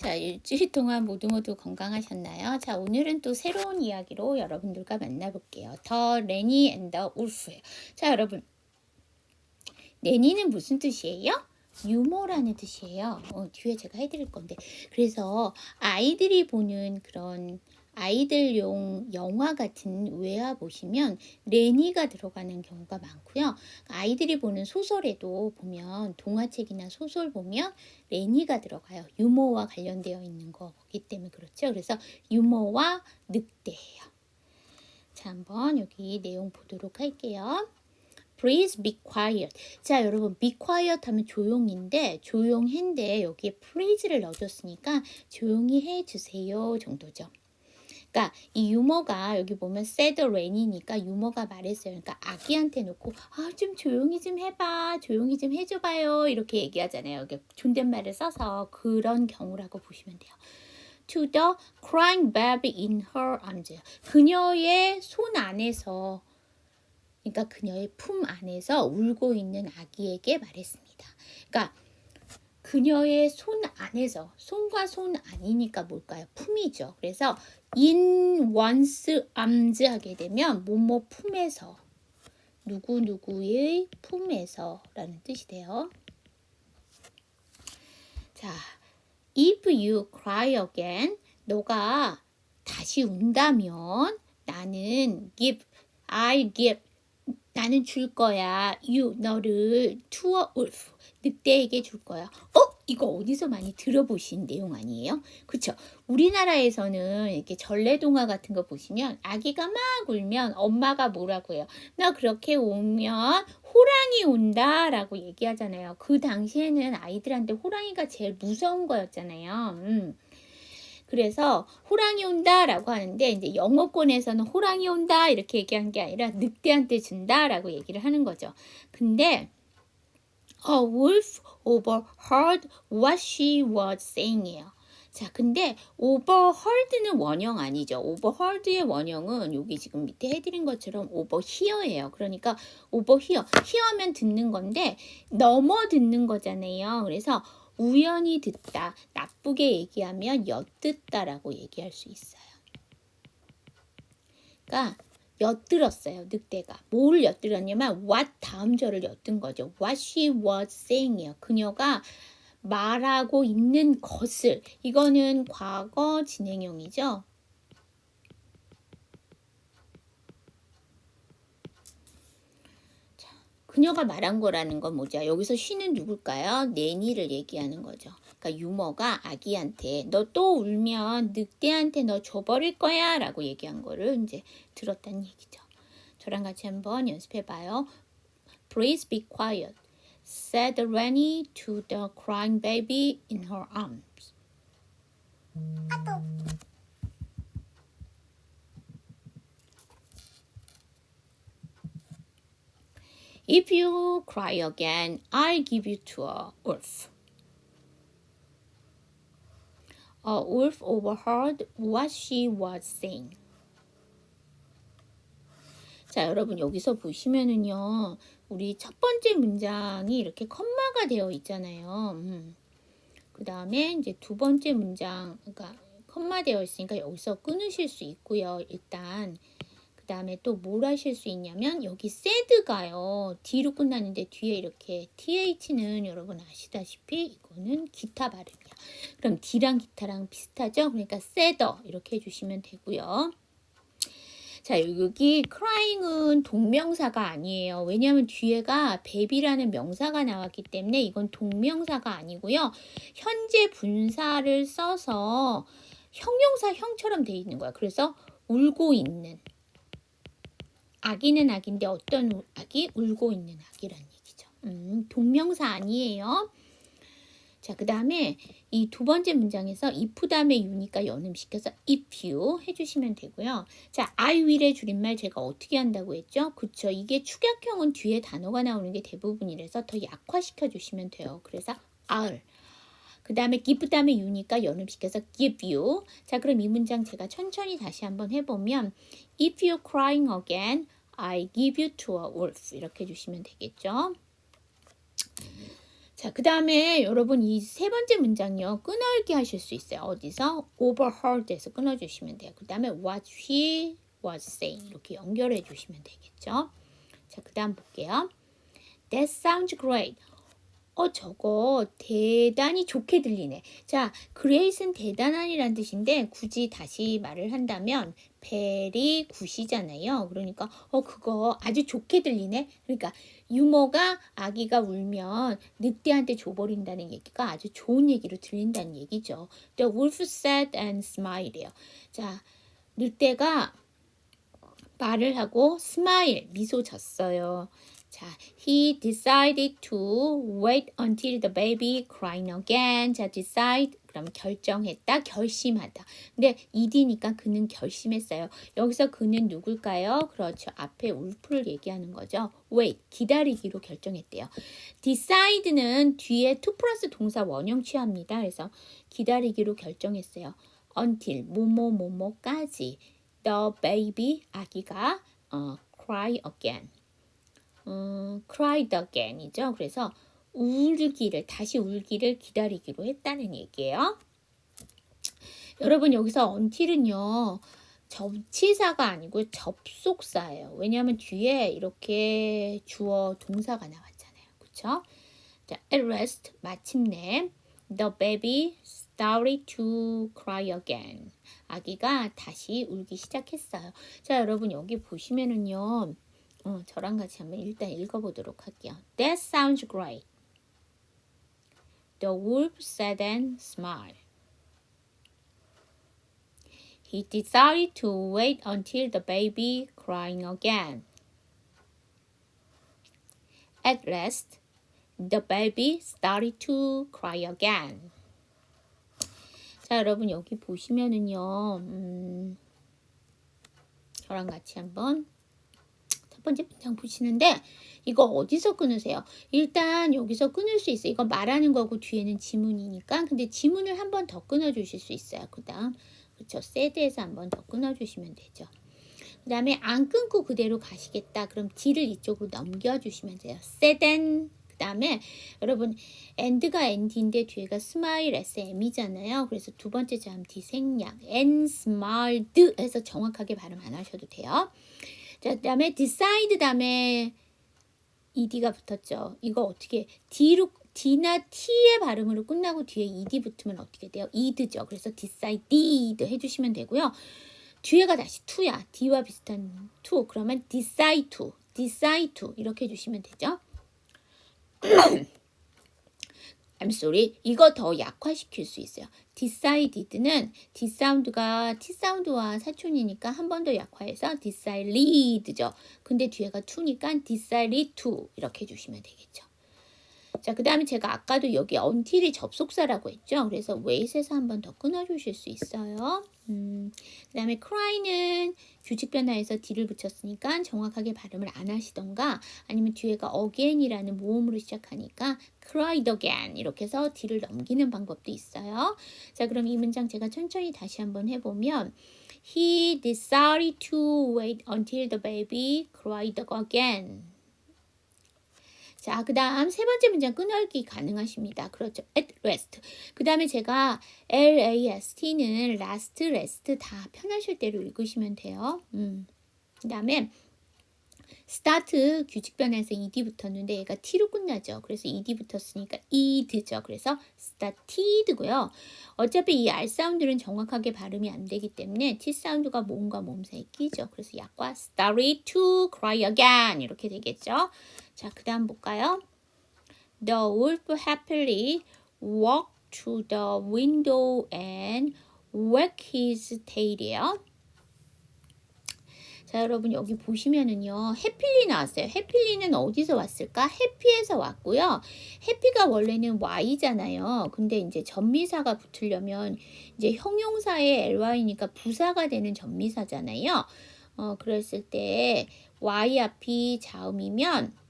자, 일주일 동안 모두 모두 건강하셨나요? 자, 오늘은 또 새로운 이야기로 여러분들과 만나볼게요. 더 레니 앤더 울프예요. 자, 여러분. 레니는 무슨 뜻이에요? 유머라는 뜻이에요. 어, 뒤에 제가 해드릴 건데. 그래서 아이들이 보는 그런 아이들용 영화 같은 외화 보시면 레니가 들어가는 경우가 많고요. 아이들이 보는 소설에도 보면 동화책이나 소설 보면 레니가 들어가요. 유머와 관련되어 있는 거기 때문에 그렇죠. 그래서 유머와 늑대예요. 자, 한번 여기 내용 보도록 할게요. Please be quiet. 자, 여러분, be quiet 하면 조용인데, 조용한데, 여기에 please를 넣어줬으니까 조용히 해주세요 정도죠. 그러니까 이 유머가 여기 보면 said rain이니까 유머가 말했어요. 그러니까 아기한테 놓고 아 좀 조용히 좀 해봐, 조용히 좀 해줘봐요 이렇게 얘기하잖아요. 이게 존댓말을 써서 그런 경우라고 보시면 돼요. To the crying baby in her arms. 그녀의 손 안에서 그러니까 그녀의 품 안에서 울고 있는 아기에게 말했습니다. 그러니까 그녀의 손 안에서 손과 손 아니니까 뭘까요? 품이죠. 그래서 in one's arms 하게 되면 뭐뭐 품에서 누구 누구의 품에서라는 뜻이 돼요. 자, if you cry again, 너가 다시 운다면 나는 give, I give, 나는 줄 거야. You, 너를 a wolf, 늑대에게 줄 거야. 어? 이거 어디서 많이 들어보신 내용 아니에요? 그쵸? 우리나라에서는 이렇게 전래동화 같은 거 보시면 아기가 막 울면 엄마가 뭐라고 해요? 나 그렇게 오면 호랑이 온다 라고 얘기하잖아요. 그 당시에는 아이들한테 호랑이가 제일 무서운 거였잖아요. 음. 그래서 호랑이 온다 라고 하는데 이제 영어권에서는 호랑이 온다 이렇게 얘기한 게 아니라 늑대한테 준다 라고 얘기를 하는 거죠. 근데 A wolf overheard what she was saying이에요. 자, 근데 overheard는 원형 아니죠. overheard의 원형은 여기 지금 밑에 해드린 것처럼 overhear예요. 그러니까 overhear, hear면 듣는 건데 넘어 듣는 거잖아요. 그래서 우연히 듣다, 나쁘게 얘기하면 엿듣다라고 얘기할 수 있어요. 그러니까 엿들었어요. 늑대가. 뭘 엿들었냐면 what 다음 절을 엿든 거죠. what she was saying이에요. 그녀가 말하고 있는 것을 이거는 과거 진행형이죠. 자, 그녀가 말한 거라는 건 뭐죠? 여기서 쉬는 누굴까요? 내니를 얘기하는 거죠. 그러니까 유머가 아기한테 너 또 울면 늑대한테 너 줘버릴 거야 라고 얘기한 거를 이제 들었다는 얘기죠. 저랑 같이 한번 연습해 봐요. Please be quiet, said Rennie to the crying baby in her arms. If you cry again, I'll give you to a wolf. A wolf overheard what she was saying. 자, 여러분 여기서 보시면은요. 우리 첫 번째 문장이 이렇게 컴마가 되어 있잖아요. 음. 그 다음에 이제 두 번째 문장, 그러니까 컴마 되어 있으니까 여기서 끊으실 수 있고요. 일단 그 다음에 또 뭘 하실 수 있냐면 여기 said가요. D로 끝나는데 뒤에 이렇게 TH는 여러분 아시다시피 이거는 기타 발음이야. 그럼 D랑 기타랑 비슷하죠? 그러니까 sadder 이렇게 해주시면 되고요. 자, 여기 crying은 동명사가 아니에요. 왜냐하면 뒤에가 baby라는 명사가 나왔기 때문에 이건 동명사가 아니고요. 현재 분사를 써서 형용사 형처럼 돼 있는 거야. 그래서 울고 있는 아기는 아기인데 어떤 아기? 울고 있는 아기라는 얘기죠. 음, 동명사 아니에요. 자, 그 다음에 이 두 번째 문장에서 if 다음에 you니까 연음시켜서 if you 해주시면 되고요. 자, I will의 줄임말 제가 어떻게 한다고 했죠? 그쵸. 이게 축약형은 뒤에 단어가 나오는 게 대부분이라서 더 약화시켜 주시면 돼요. 그래서 I'll. 그 다음에 give 다음에 you니까 연음시켜서 give you. 자, 그럼 이 문장 제가 천천히 다시 한번 해보면 If you're crying again, I give you to a wolf. 이렇게 해주시면 되겠죠. 자, 그 다음에 여러분 이 세 번째 문장요. 끊어읽기 하실 수 있어요. 어디서? overheard에서 끊어주시면 돼요. 그 다음에 what he was saying 이렇게 연결해 주시면 되겠죠. 자, 그 다음 볼게요. That sounds great. 어, 저거 대단히 좋게 들리네. 자, great은 대단한이란 뜻인데 굳이 다시 말을 한다면 very good이잖아요. 그러니까 어, 그거 아주 좋게 들리네. 그러니까 유모가 아기가 울면 늑대한테 줘버린다는 얘기가 아주 좋은 얘기로 들린다는 얘기죠. The wolf sat and smiled. 자, 늑대가 말을 하고 스마일 미소 졌어요. 자, he decided to wait until the baby crying again. 자, decide 그럼 결정했다, 결심하다. 근데 ed니까 그는 결심했어요. 여기서 그는 누굴까요? 그렇죠. 앞에 울프를 얘기하는 거죠. wait 기다리기로 결정했대요. decide는 뒤에 to 플러스 동사 원형 취합니다. 그래서 기다리기로 결정했어요. until 뭐뭐 뭐뭐까지 the baby 아기가 어, cry again. 어, cried again이죠. 그래서 울기를 다시 울기를 기다리기로 했다는 얘기예요. 여러분 여기서 until은요. 접치사가 아니고 접속사예요. 왜냐하면 뒤에 이렇게 주어 동사가 나왔잖아요. 그렇죠? 자, at last 마침내 the baby started to cry again. 아기가 다시 울기 시작했어요. 자, 여러분 여기 보시면은요. 어, 저랑 같이 한번 일단 읽어보도록 할게요. That sounds great. The wolf said and smiled. He decided to wait until the baby crying again. At last, the baby started to cry again. 자, 여러분 여기 보시면은요, 음, 저랑 같이 한번 첫 번째 문장 보시는데 이거 어디서 끊으세요? 일단 여기서 끊을 수 있어요. 이거 말하는 거고 뒤에는 지문이니까. 근데 지문을 한 번 더 끊어 주실 수 있어요. 그다음 그렇죠. 세드에서 한 번 더 끊어 주시면 되죠. 그 다음에 안 끊고 그대로 가시겠다. 그럼 D를 이쪽으로 넘겨주시면 돼요. 세덴. 그 다음에 여러분 end가 end인데 뒤에가 smile sm이잖아요. 그래서 두 번째 자음 D 생략. and smiled 해서 정확하게 발음 안 하셔도 돼요. 자, 그 다음에 decide 다음에 ed가 붙었죠. 이거 어떻게 D로 D나 T의 발음으로 끝나고 뒤에 ed 붙으면 어떻게 돼요? ed죠. 그래서 decided 해주시면 되고요. 뒤에가 다시 to야. D와 비슷한 to. 그러면 decide to, decide to 이렇게 해주시면 되죠. I'm sorry. 이거 더 약화시킬 수 있어요. decided는 D 사운드가 T 사운드와 사촌이니까 한 번 더 약화해서 decided죠. 근데 뒤에가 to니까 decided to 이렇게 해 주시면 되겠죠. 자, 그 다음에 제가 아까도 여기 until이 접속사라고 했죠. 그래서 wait에서 한 번 더 끊어주실 수 있어요. 음, 그 다음에 cry는 규칙 변화에서 d를 붙였으니까 정확하게 발음을 안 하시던가 아니면 뒤에가 again이라는 모음으로 시작하니까 cried again 이렇게 해서 d를 넘기는 방법도 있어요. 자, 그럼 이 문장 제가 천천히 다시 한번 해보면 He decided to wait until the baby cried again. 자, 그 다음 세 번째 문장 끊어읽기 가능하십니다. 그렇죠. at rest. 그 다음에 제가 last는 last, rest 다 편하실 대로 읽으시면 돼요. 음. 그 다음에 start 규칙 변화에서 ed 붙었는데 얘가 t로 끝나죠. 그래서 ed 붙었으니까 ed죠. 그래서 started고요. 어차피 이 r 사운드는 정확하게 발음이 안 되기 때문에 t 사운드가 몸과 몸 사이에 끼죠. 그래서 약과 started to cry again 이렇게 되겠죠. 자, 그 다음 볼까요? The wolf happily walked to the window and wagged his tail이에요. 자, 여러분 여기 보시면은요. 해필리 나왔어요. 해필리는 어디서 왔을까? 해피에서 왔고요. 해피가 원래는 Y잖아요. 근데 이제 전미사가 붙으려면 이제 형용사의 LY니까 부사가 되는 전미사잖아요. 어, 그랬을 때 Y 앞이 자음이면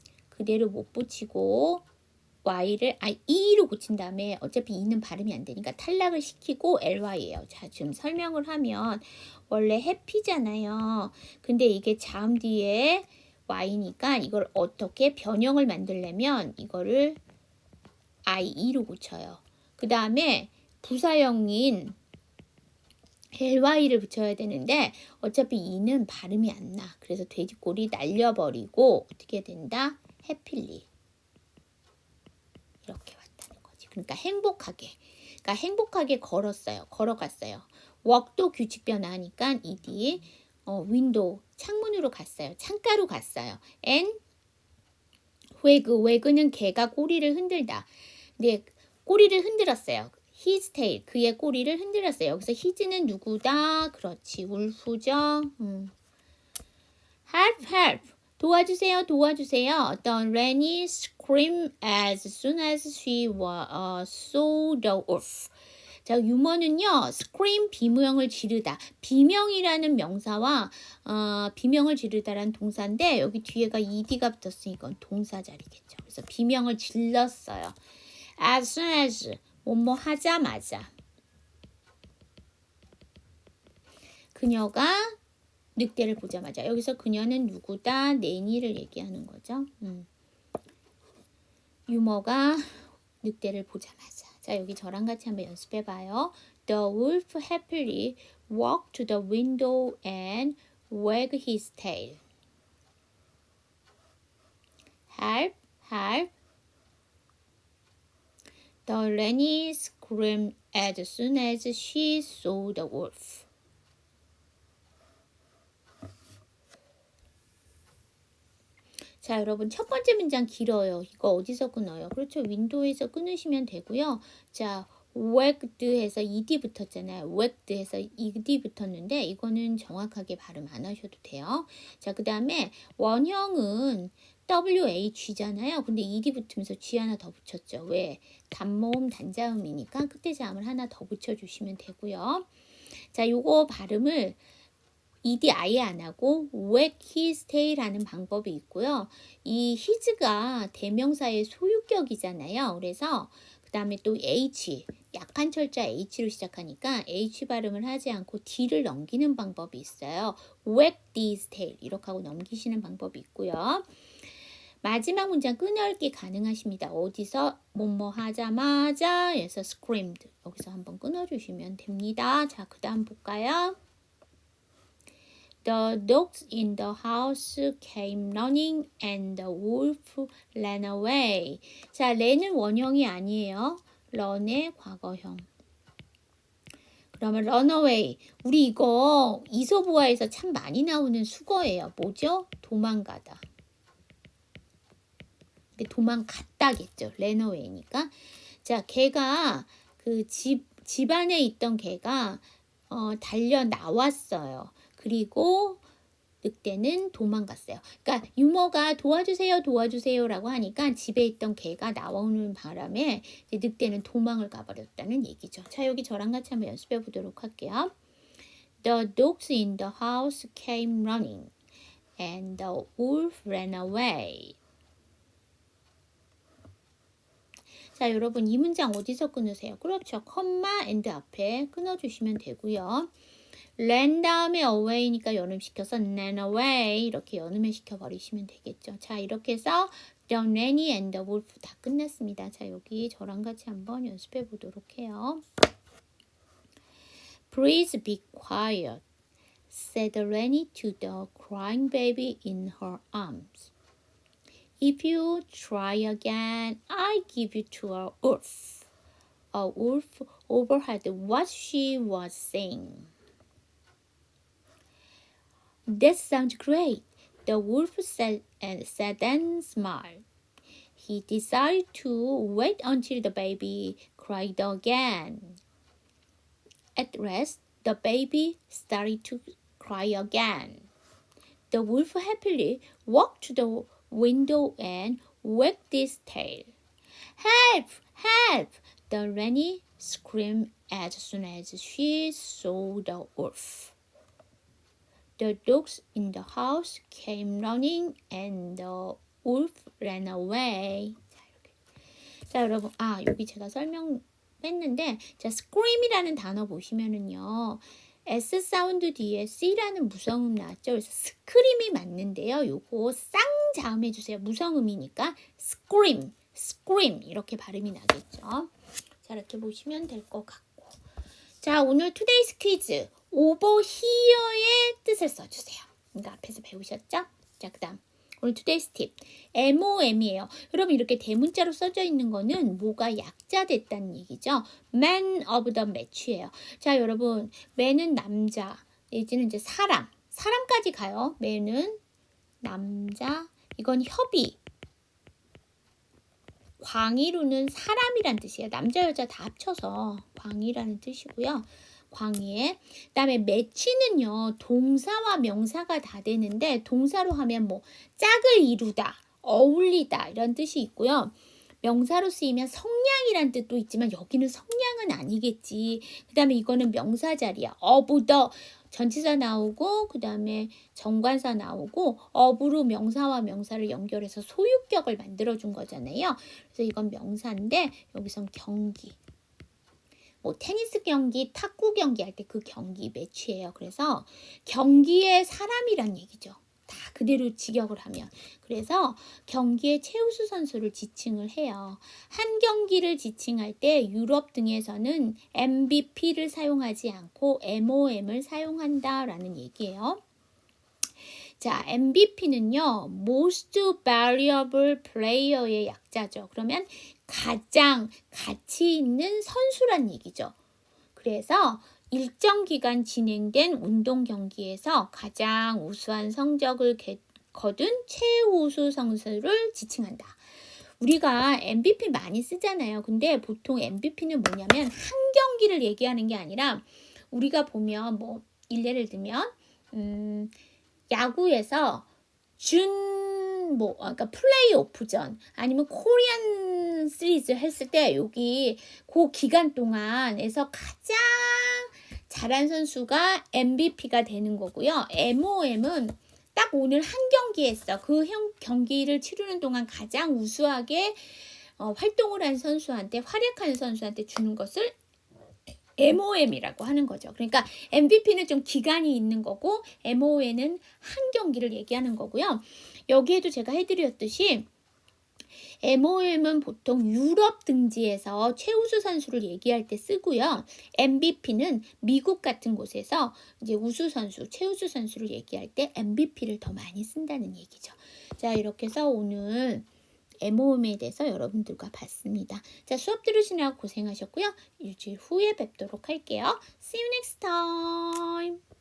그대로 못 붙이고 y를 아 e로 고친 다음에 어차피 e는 발음이 안 되니까 탈락을 시키고 ly예요. 자, 지금 설명을 하면 원래 해피잖아요. 근데 이게 자음 뒤에 y니까 이걸 어떻게 변형을 만들려면 이거를 IE로 고쳐요. 그 다음에 부사형인 ly를 붙여야 되는데 어차피 이는 발음이 안 나. 그래서 돼지꼬리 날려버리고 어떻게 된다? 해필리 이렇게 왔다는 거지. 그러니까 행복하게. 그러니까 행복하게 걸었어요. 걸어갔어요. walk도 규칙 변화하니까 ed 어, 윈도우 창문으로 갔어요. 창가로 갔어요. and 외그 외그는 개가 꼬리를 흔들다. 근데 꼬리를 흔들었어요. his tail 그의 꼬리를 흔들었어요. 여기서 his는 누구다? 그렇지 울프죠. 음. help help 도와주세요 도와주세요. The Rennie screamed as soon as she was, uh, saw the wolf. 자, 유머는요, scream 비명을 지르다. 비명이라는 명사와 어, 비명을 지르다라는 동사인데 여기 뒤에가 ed가 붙었으니 이건 동사 자리겠죠. 그래서 비명을 질렀어요. as soon as 뭐뭐 하자마자 그녀가 늑대를 보자마자 여기서 그녀는 누구다 내니를 얘기하는 거죠. 음. 유머가 늑대를 보자마자 자 여기 저랑 같이 한번 연습해 봐요. The wolf happily walked to the window and wagged his tail. Help, help. The Rennie screamed as soon as she saw the wolf. 자, 여러분 첫 번째 문장 길어요. 이거 어디서 끊어요? 그렇죠. 윈도우에서 끊으시면 되고요. 자, wagged 해서 ed 붙었잖아요. wagged 해서 ed 붙었는데 이거는 정확하게 발음 안 하셔도 돼요. 자, 그 다음에 원형은 WH잖아요. 근데 ED 붙으면서 G 하나 더 붙였죠. 왜? 단모음 단자음이니까 끝에 자음을 하나 더 붙여주시면 되고요. 자, 요거 발음을 ED 아예 안 하고 wag his tail하는 방법이 있고요. 이 his가 대명사의 소유격이잖아요. 그래서 그 다음에 또 H, 약한 철자 H로 시작하니까 H 발음을 하지 않고 D를 넘기는 방법이 있어요. wag his tail 이렇게 하고 넘기시는 방법이 있고요. 마지막 문장 끊어읽기 가능하십니다. 어디서 뭐뭐 하자마자 해서 screamed 여기서 한번 끊어주시면 됩니다. 자, 그 다음 볼까요? The dogs in the house came running and the wolf ran away. 자, 란은 원형이 아니에요. 런의 과거형. 그러면 run away. 우리 이거 이소부화에서 참 많이 나오는 수거예요. 뭐죠? 도망가다. 도망갔다겠죠. 랜어웨이니까. 자, 걔가 그 집, 집 안에 있던 걔가 어, 달려 나왔어요. 그리고 늑대는 도망갔어요. 그러니까 유머가 도와주세요, 도와주세요라고 하니까 집에 있던 개가 나오는 바람에 늑대는 도망을 가버렸다는 얘기죠. 자, 여기 저랑 같이 한번 연습해 보도록 할게요. The dogs in the house came running, and the wolf ran away. 자, 여러분 이 문장 어디서 끊으세요? 그렇죠. 컴마 앤드 앞에 끊어주시면 되고요. 랜 다음에 away니까 연음시켜서 ran away 이렇게 연음을 시켜버리시면 되겠죠. 자, 이렇게 해서 the nanny and the wolf 다 끝났습니다. 자, 여기 저랑 같이 한번 연습해 보도록 해요. Please be quiet, said Rennie to the crying baby in her arms. If you try again, I give you to a wolf. A wolf overheard what she was saying. That sounds great, the wolf said and said and smiled. He decided to wait until the baby cried again. At last, the baby started to cry again. The wolf happily walked to the window and wagged his tail. Help! Help! The Rennie screamed as soon as she saw the wolf. The dogs in the house came running and the wolf ran away. 자, 이렇게. 자, 여러분. 아, 여기 제가 설명 뺐는데, 자, scream이라는 단어 보시면은요. S 사운드 뒤에 C라는 무성음 나왔죠. 그래서 스크림이 맞는데요. 요거 쌍 자음 해 주세요. 무성음이니까 scream, scream 이렇게 발음이 나겠죠. 자 이렇게 보시면 될 것 같고 자 오늘 투데이 스 퀴즈 over here의 뜻을 써주세요. 이거 앞에서 배우셨죠? 자 그 다음 오늘 투데이스 팁 MOM이에요. 여러분 이렇게 대문자로 써져 있는 거는 뭐가 약자 됐다는 얘기죠. Man of the match예요. 자 여러분 man은 남자 내지는 이제 사람 사람까지 가요. man은 남자 이건 협의 광희로는 사람이란 뜻이에요. 남자 여자 다 합쳐서 광희라는 뜻이고요. 광희에. 그다음에 매치는요 동사와 명사가 다 되는데 동사로 하면 뭐 짝을 이루다 어울리다 이런 뜻이 있고요. 명사로 쓰이면 성량이란 뜻도 있지만 여기는 성량은 아니겠지. 그다음에 이거는 명사 자리야. 어부더. 전치사 나오고 그다음에 정관사 나오고 어부로 명사와 명사를 연결해서 소유격을 만들어 준 거잖아요. 그래서 이건 명사인데 여기선 경기 뭐 테니스 경기, 탁구 경기 할 때 그 경기 매치예요. 그래서 경기의 사람이란 얘기죠. 다 그대로 직역을 하면. 그래서 경기의 최우수 선수를 지칭을 해요. 한 경기를 지칭할 때 유럽 등에서는 MVP를 사용하지 않고 MOM을 사용한다라는 얘기예요. 자, MVP는요, Most Valuable Player의 약자죠. 그러면 가장 가치 있는 선수란 얘기죠. 그래서 일정 기간 진행된 운동 경기에서 가장 우수한 성적을 개- 거둔 최우수 선수를 지칭한다. 우리가 MVP 많이 쓰잖아요. 근데 보통 MVP는 뭐냐면 한 경기를 얘기하는 게 아니라 우리가 보면 뭐 일례를 들면 음, 야구에서 준뭐 그러니까 플레이오프전 아니면 코리안 시리즈 했을 때 여기 그 기간 동안에서 가장 잘한 선수가 MVP가 되는 거고요. MOM은 딱 오늘 한 경기 했어. 그 형- 경기를 치르는 동안 가장 우수하게 어, 활동을 한 선수한테 활약하는 선수한테 주는 것을 MOM이라고 하는 거죠. 그러니까 MVP는 좀 기간이 있는 거고 MOM은 한 경기를 얘기하는 거고요. 여기에도 제가 해드렸듯이 MOM은 보통 유럽 등지에서 최우수 선수를 얘기할 때 쓰고요. MVP는 미국 같은 곳에서 이제 우수 선수, 최우수 선수를 얘기할 때 MVP를 더 많이 쓴다는 얘기죠. 자, 이렇게 해서 오늘 MOM에 대해서 여러분들과 봤습니다. 자, 수업 들으시느라 고생하셨고요. 일주일 후에 뵙도록 할게요. See you next time.